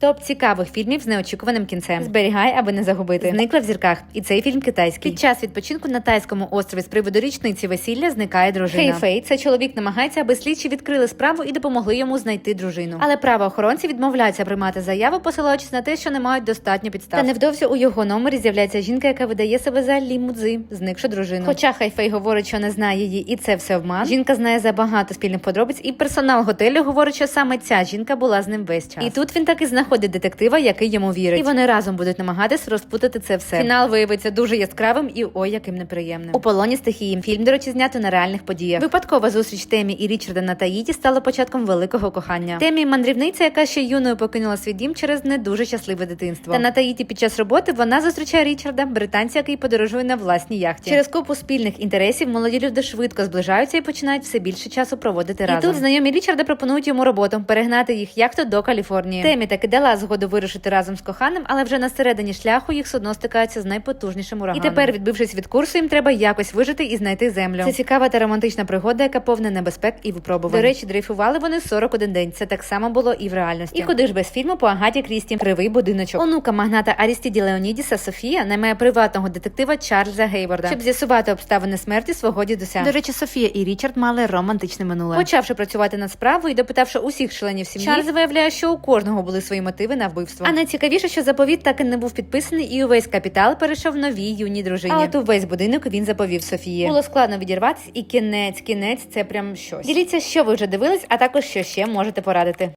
Топ цікавих фільмів з неочікуваним кінцем. Зберігай, аби не загубити. Зникла в зірках. І цей фільм китайський. Під час відпочинку на тайському острові з приводу річниці весілля зникає дружина. Хей Фей, це чоловік намагається, аби слідчі відкрили справу і допомогли йому знайти дружину. Але правоохоронці відмовляються приймати заяву, посилаючись на те, що не мають достатньо підстав. Та невдовзі у його номері з'являється жінка, яка видає себе за Лі Мудзи, зникшу дружину. Хоча Хайфей говорить, що не знає її, і це все обман. Жінка знає забагато спільних подробиць, і персонал готелю говорить, що саме ця жінка була з ним весь час. І тут він таки знаходить детектива, який йому вірить. І вони разом будуть намагатись розпутати це все. Фінал виявиться дуже яскравим і ой, яким неприємним. У полоні стихії фільм, до речі, знято на реальних подіях. Випадкова зустріч Темі і Річарда на Таїті стала початком великого кохання. Темі мандрівниця, яка ще юною покинула свій дім через не дуже щасливе дитинство. Та на Таїті під час роботи вона зустрічає Річарда, британця, який подорожує на власній яхті. Через купу спільних інтересів молоді люди швидко зближаються і починають все більше часу проводити разом. І тут знайомі Річарда пропонують йому роботу перегнати їх яхту до Каліфорнії. Темі таки дала згоду вирушити разом з коханим, але вже на середині шляху їх судно стикається з найпотужнішим ураганом. І тепер, відбившись від курсу, їм треба якось вижити і знайти землю. Це цікава та романтична пригода, яка повна небезпек і випробувань. До речі, дрейфували вони 41 день. Це так само було і в реальності. І куди ж без фільму по Агаті Крісті Кривий будиночок. Онука магната Арістіді Леонідіса Софія наймає приватного детектива Чарльза Гейворда, щоб з'ясувати обставини смерті свого дідуся. До речі, Софія і Річард мали романтичне минуле. Почавши працювати над справою і допитавши усіх членів сім'ї, Чарльз виявляє, що у кожного були свої мотиви на вбивство. А найцікавіше, що заповіт так і не був підписаний, і увесь капітал перейшов новій юній дружині. А от увесь будинок він заповів Софії. Було складно відірватися, і кінець, кінець це прям щось. Діліться, що ви вже дивились, а також що ще можете порадити.